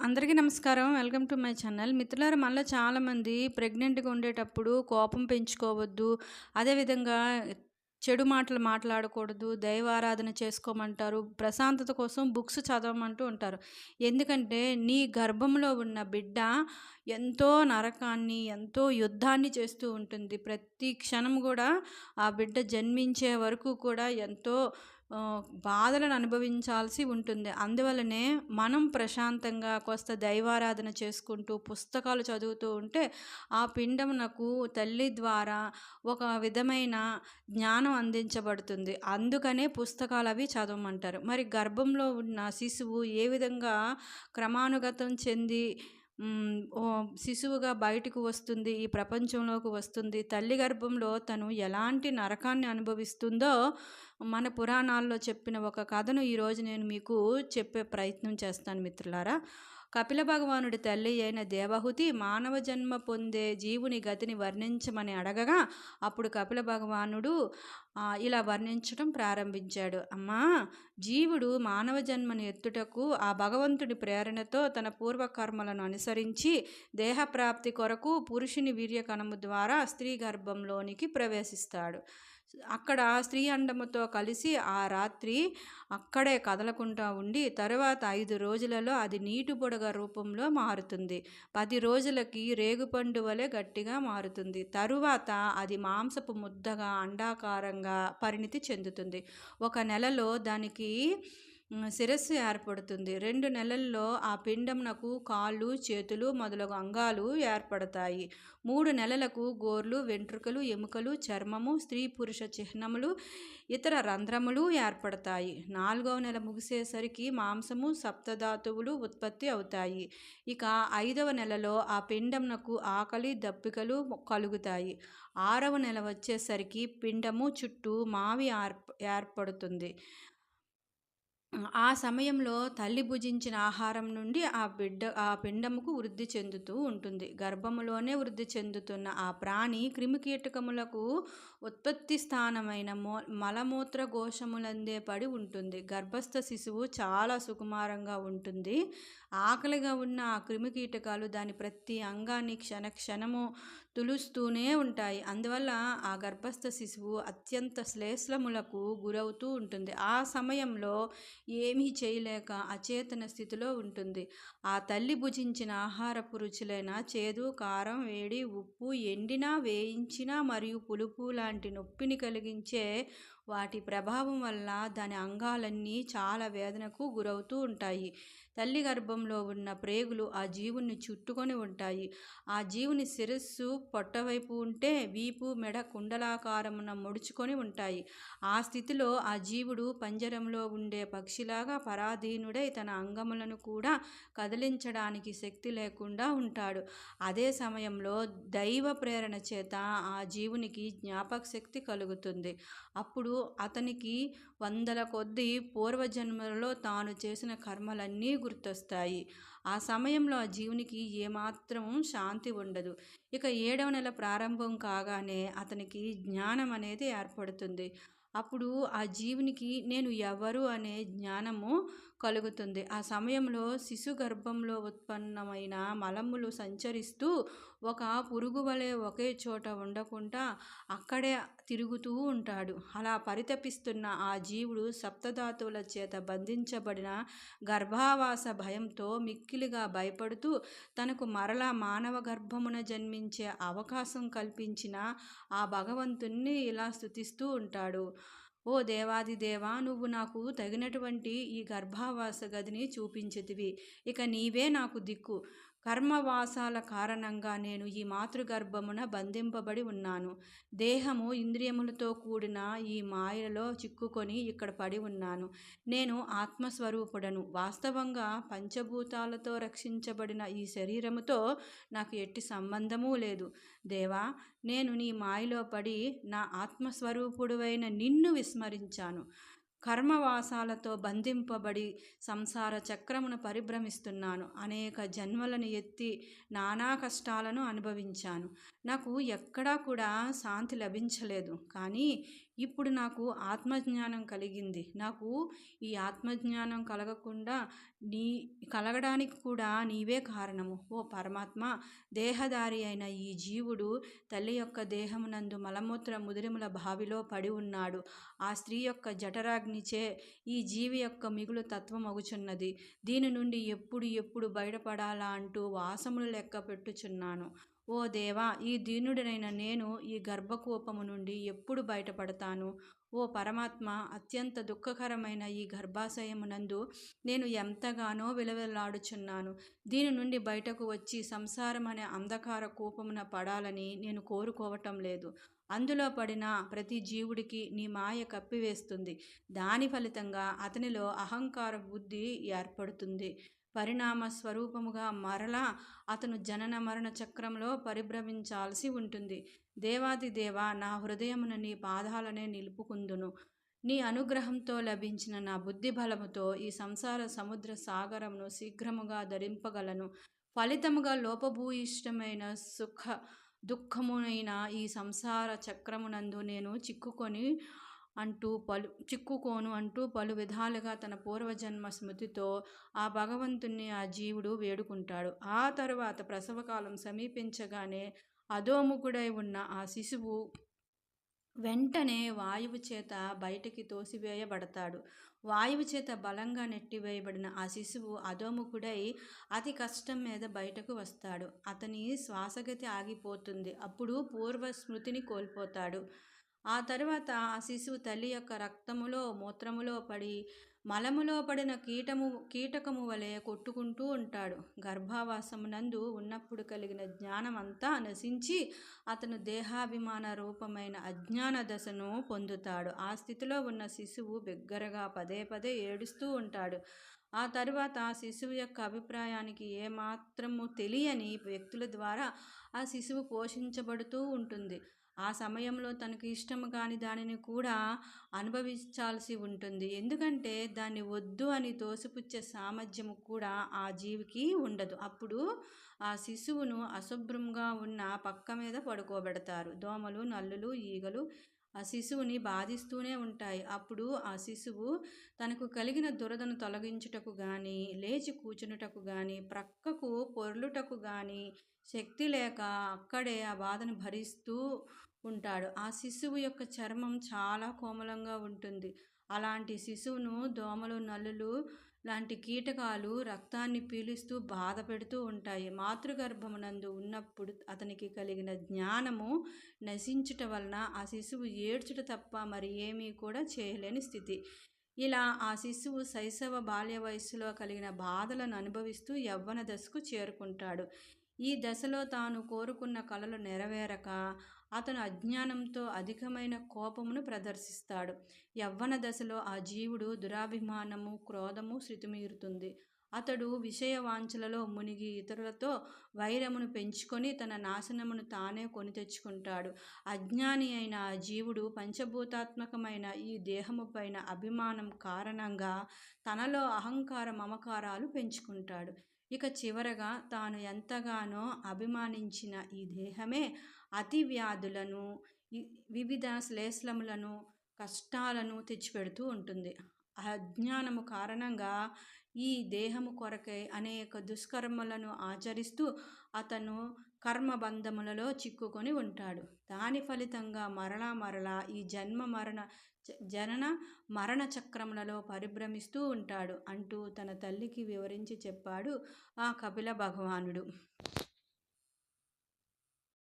అందరికీ నమస్కారం. Welcome to my channel. మిత్రులారు మళ్ళీ చాలామంది ప్రెగ్నెంట్గా ఉండేటప్పుడు కోపం పెంచుకోవద్దు అదేవిధంగా చెడు మాటలు మాట్లాడకూడదు దైవారాధన చేసుకోమంటారు ప్రశాంతత కోసం బుక్స్ చదవమంటూ ఉంటారు. ఎందుకంటే నీ గర్భంలో ఉన్న బిడ్డ ఎంతో నరకాన్ని ఎంతో యుద్ధాన్ని చేస్తూ ఉంటుంది. ప్రతి క్షణం కూడా ఆ బిడ్డ జన్మించే వరకు కూడా ఎంతో బాధలను అనుభవించాల్సి ఉంటుంది. అందువలనే మనం ప్రశాంతంగా కొస్త దైవారాధన చేసుకుంటూ పుస్తకాలు చదువుతూ ఉంటే ఆ పిండమునకు తల్లి ద్వారా ఒక విధమైన జ్ఞానం అందించబడుతుంది. అందుకనే పుస్తకాలు అవి చదవమంటారు. మరి గర్భంలో ఉన్న శిశువు ఏ విధంగా క్రమానుగతం చెంది శిశువుగా బయటకు వస్తుంది ఈ ప్రపంచంలోకి వస్తుంది. తల్లి గర్భంలో తను ఎలాంటి నరకాన్ని అనుభవిస్తుందో మన పురాణాల్లో చెప్పిన ఒక కథను ఈరోజు నేను మీకు చెప్పే ప్రయత్నం చేస్తాను మిత్రులారా. కపిల భగవానుడి తల్లి అయిన దేవహుతి మానవ జన్మ పొందే జీవుని గతిని వర్ణించమని అడగగా అప్పుడు కపిల భగవానుడు ఇలా వర్ణించడం ప్రారంభించాడు. అమ్మా జీవుడు మానవ జన్మని ఎత్తుటకు ఆ భగవంతుడి ప్రేరణతో తన పూర్వకర్మలను అనుసరించి దేహప్రాప్తి కొరకు పురుషుని వీర్యకణము ద్వారా స్త్రీ గర్భంలోనికి ప్రవేశిస్తాడు. అక్కడ స్త్రీ అండముతో కలిసి ఆ రాత్రి అక్కడే కదలకుండా ఉండి తర్వాత ఐదు రోజులలో అది నీటి బుడగ రూపంలో మారుతుంది. పది రోజులకి రేగుపండు వలె గట్టిగా మారుతుంది. తరువాత అది మాంసపు ముద్దగా అండాకారంగా పరిణితి చెందుతుంది. ఒక నెలలో దానికి శిరస్సు ఏర్పడుతుంది. రెండు నెలల్లో ఆ పిండంనకు కాళ్ళు చేతులు మొదలగు అంగాలు ఏర్పడతాయి. మూడు నెలలకు గోర్లు వెంట్రుకలు ఎముకలు చర్మము స్త్రీ పురుష చిహ్నములు ఇతర రంధ్రములు ఏర్పడతాయి. నాలుగవ నెల ముగిసేసరికి మాంసము సప్తధాతువులు ఉత్పత్తి అవుతాయి. ఇక ఐదవ నెలలో ఆ పిండంనకు ఆకలి దప్పికలు కలుగుతాయి. ఆరవ నెల వచ్చేసరికి పిండము చుట్టూ మావి ఏర్పడుతుంది. ఆ సమయంలో తల్లి భుజించిన ఆహారం నుండి ఆ బిడ్డ ఆ పిండముకు వృద్ధి చెందుతూ ఉంటుంది. గర్భములోనే వృద్ధి చెందుతున్న ఆ ప్రాణి క్రిమికీటకములకు ఉత్పత్తి స్థానమైన మో మలమూత్ర కోశములందే పడి ఉంటుంది. గర్భస్థ శిశువు చాలా సుకుమారంగా ఉంటుంది. ఆకలిగా ఉన్న ఆ క్రిమికీటకాలు దాని ప్రతి అంగాన్ని క్షణ క్షణము తులుస్తూనే ఉంటాయి. అందువల్ల ఆ గర్భస్థ శిశువు అత్యంత శ్లేష్లములకు గురవుతూ ఉంటుంది. ఆ సమయంలో ఏమీ చేయలేక అచేతన స్థితిలో ఉంటుంది. ఆ తల్లి భుజించిన ఆహారపు రుచులైన చేదు కారం వేడి ఉప్పు ఎండినా వేయించిన మరియు పులుపు లాంటి నొప్పిని కలిగించే వాటి ప్రభావం వల్ల దాని అంగాలన్నీ చాలా వేదనకు గురవుతూ ఉంటాయి. తల్లి గర్భంలో ఉన్న ప్రేగులు ఆ జీవుని చుట్టుకొని ఉంటాయి. ఆ జీవుని శిరస్సు పొట్టవైపు ఉంటే వీపు మెడ కుండలాకారమున ముడుచుకొని ఉంటాయి. ఆ స్థితిలో ఆ జీవుడు పంజరంలో ఉండే పక్షిలాగా పరాధీనుడై తన అంగములను కూడా కదిలించడానికి శక్తి లేకుండా ఉంటాడు. అదే సమయంలో దైవ ప్రేరణ చేత ఆ జీవునికి జ్ఞాపక శక్తి కలుగుతుంది. అప్పుడు అతనికి వందల కొద్దీ పూర్వజన్మలలో తాను చేసిన కర్మలన్నీ గుర్తొస్తాయి. ఆ సమయంలో ఆ జీవునికి ఏమాత్రం శాంతి ఉండదు. ఇక ఏడవ నెల ప్రారంభం కాగానే అతనికి జ్ఞానం అనేది ఏర్పడుతుంది. అప్పుడు ఆ జీవునికి నేను ఎవరు అనే జ్ఞానము కలుగుతుంది. ఆ సమయంలో శిశు గర్భంలో ఉత్పన్నమైన మలములు సంచరిస్తూ ఒక పురుగు వలె ఒకే చోట ఉండకుండా అక్కడే తిరుగుతూ ఉంటాడు. అలా పరితపిస్తున్న ఆ జీవుడు సప్తధాతువుల చేత బంధించబడిన గర్భావాస భయంతో మిక్కిలిగా భయపడుతూ తనకు మరలా మానవ గర్భమున జన్మించే అవకాశం కల్పించిన ఆ భగవంతుణ్ణి ఇలా స్థుతిస్తూ ఉంటాడు. ఓ దేవాది దేవా నువ్వు నాకు తగినటువంటి ఈ గర్భావాస గదిని చూపించితివి. ఇక నీవే నాకు దిక్కు. కర్మవాసాల కారణంగా నేను ఈ మాతృగర్భమున బంధింపబడి ఉన్నాను. దేహము ఇంద్రియములతో కూడిన ఈ మాయలో చిక్కుకొని ఇక్కడ పడి ఉన్నాను. నేను ఆత్మస్వరూపుడను. వాస్తవంగా పంచభూతాలతో రక్షించబడిన ఈ శరీరముతో నాకు ఎట్టి సంబంధమూ లేదు. దేవా నేను నీ మాయలో పడి నా ఆత్మస్వరూపుడువైన నిన్ను విస్మరించాను. కర్మవాసాలతో బంధింపబడి సంసార చక్రమును పరిభ్రమిస్తున్నాను. అనేక జన్మలను ఎత్తి నానా కష్టాలను అనుభవించాను. నాకు ఎక్కడా కూడా శాంతి లభించలేదు. కానీ ఇప్పుడు నాకు ఆత్మజ్ఞానం కలిగింది. నాకు ఈ ఆత్మజ్ఞానం కలగకుండా నీ కలగడానికి కూడా నీవే కారణము. ఓ పరమాత్మ దేహదారి అయిన ఈ జీవుడు తల్లి యొక్క దేహమునందు మలమూత్ర ముదిరిముల బావిలో పడి ఉన్నాడు. ఆ స్త్రీ యొక్క జఠరాగ్నిచే ఈ జీవి యొక్క మిగులు తత్వం అగుచున్నది దీని నుండి ఎప్పుడు ఎప్పుడు బయటపడాలా అంటూ వాసములు లెక్క పెట్టుచున్నాను. ఓ దేవా ఈ దీనుడినైన నేను ఈ గర్భకోపము నుండి ఎప్పుడు బయటపడతాను? ఓ పరమాత్మ అత్యంత దుఃఖకరమైన ఈ గర్భాశయమునందు నేను ఎంతగానో విలవిల్లాడుచున్నాను. దీని నుండి బయటకు వచ్చి సంసారం అనే అంధకార కూపమున పడాలని నేను కోరుకోవటం లేదు. అందులో పడిన ప్రతి జీవుడికి నీ మాయ కప్పివేస్తుంది. దాని ఫలితంగా అతనిలో అహంకార బుద్ధి ఏర్పడుతుంది. పరిణామ స్వరూపముగా మరలా అతను జనన మరణ చక్రంలో పరిభ్రమించాల్సి ఉంటుంది. దేవాది దేవ నా హృదయమున నీ పాదాలనే నిలుపుకుందును. నీ అనుగ్రహంతో లభించిన నా బుద్ధి బలముతో ఈ సంసార సముద్ర సాగరమును శీఘ్రముగా ధరింపగలను. ఫలితముగా లోపభూయిష్టమైన సుఖ దుఃఖమునైన ఈ సంసార చక్రమునందు నేను చిక్కుకొని అంటూ పలు చిక్కుకోను అంటూ పలు విధాలుగా తన పూర్వజన్మ స్మృతితో ఆ భగవంతుణ్ణి ఆ జీవుడు వేడుకుంటాడు. ఆ తరువాత ప్రసవకాలం సమీపించగానే అధోముఖుడై ఉన్న ఆ శిశువు వెంటనే వాయువు చేత బయటికి తోసివేయబడతాడు. వాయువు చేత బలంగా నెట్టివేయబడిన ఆ శిశువు అధోముఖుడై అతి కష్టం మీద బయటకు వస్తాడు. అతని శ్వాసగతి ఆగిపోతుంది. అప్పుడు పూర్వ స్మృతిని కోల్పోతాడు. ఆ తర్వాత ఆ శిశువు తల్లి యొక్క రక్తములో మూత్రములో పడి మలములో పడిన కీటము కీటకము వలె కొట్టుకుంటూ ఉంటాడు. గర్భావాసమునందు ఉన్నప్పుడు కలిగిన జ్ఞానం అంతా నశించి అతను దేహాభిమాన రూపమైన అజ్ఞాన దశను పొందుతాడు. ఆ స్థితిలో ఉన్న శిశువు బిగ్గరగా పదే పదే ఏడుస్తూ ఉంటాడు. ఆ తరువాత శిశువు యొక్క అభిప్రాయానికి ఏమాత్రము తెలియని వ్యక్తుల ద్వారా ఆ శిశువు పోషించబడుతూ ఉంటుంది. ఆ సమయంలో తనకు ఇష్టం కాని దానిని కూడా అనుభవించాల్సి ఉంటుంది. ఎందుకంటే దాన్ని వద్దు అని తోసిపుచ్చే సామర్థ్యము కూడా ఆ జీవికి ఉండదు. అప్పుడు ఆ శిశువును అశుభ్రంగా ఉన్న పక్క మీద పడుకోబెడతారు. దోమలు నల్లులు ఈగలు ఆ శిశువుని బాధిస్తూనే ఉంటాయి. అప్పుడు ఆ శిశువు తనకు కలిగిన దురదను తొలగించుటకు కానీ లేచి కూర్చునుటకు కానీ ప్రక్కకు పొర్లుటకు కానీ శక్తి లేక అక్కడే ఆ బాధను భరిస్తూ ఉంటాడు. ఆ శిశువు యొక్క చర్మం చాలా కోమలంగా ఉంటుంది. అలాంటి శిశువును దోమలు నల్లులు లాంటి కీటకాలు రక్తాన్ని పీలుస్తూ బాధ పెడుతూ ఉంటాయి. మాతృగర్భమునందు ఉన్నప్పుడు అతనికి కలిగిన జ్ఞానము నశించుట వలన ఆ శిశువు ఏడ్చుట తప్ప మరి ఏమీ కూడా చేయలేని స్థితి. ఇలా ఆ శిశువు శైశవ బాల్య వయస్సులో కలిగిన బాధలను అనుభవిస్తూ యవ్వన దశకు చేరుకుంటాడు. ఈ దశలో తాను కోరుకున్న కళలు నెరవేరక అతను అజ్ఞానంతో అధికమైన కోపమును ప్రదర్శిస్తాడు. యవ్వన దశలో ఆ జీవుడు దురాభిమానము క్రోధము శృతిమీరుతుంది. అతడు విషయ వాంఛలలో మునిగి ఇతరులతో వైరమును పెంచుకొని తన నాశనమును తానే కొని తెచ్చుకుంటాడు. అజ్ఞాని అయిన ఆ జీవుడు పంచభూతాత్మకమైన ఈ దేహము పైన అభిమానం కారణంగా తనలో అహంకార మమకారాలు పెంచుకుంటాడు. ఇక చివరగా తాను ఎంతగానో అభిమానించిన ఈ దేహమే అతి వ్యాధులను వివిధ శ్లేష్లములను కష్టాలను తెచ్చిపెడుతూ ఉంటుంది. అజ్ఞానము కారణంగా ఈ దేహము కొరకై అనేక దుష్కర్మలను ఆచరిస్తూ అతను కర్మబంధములలో చిక్కుకొని ఉంటాడు. దాని ఫలితంగా మరలా మరలా ఈ జన్మ మరణ జనన మరణ చక్రములలో పరిభ్రమిస్తూ ఉంటాడు అంటూ తన తల్లికి వివరించి చెప్పాడు ఆ కపిల భగవానుడు.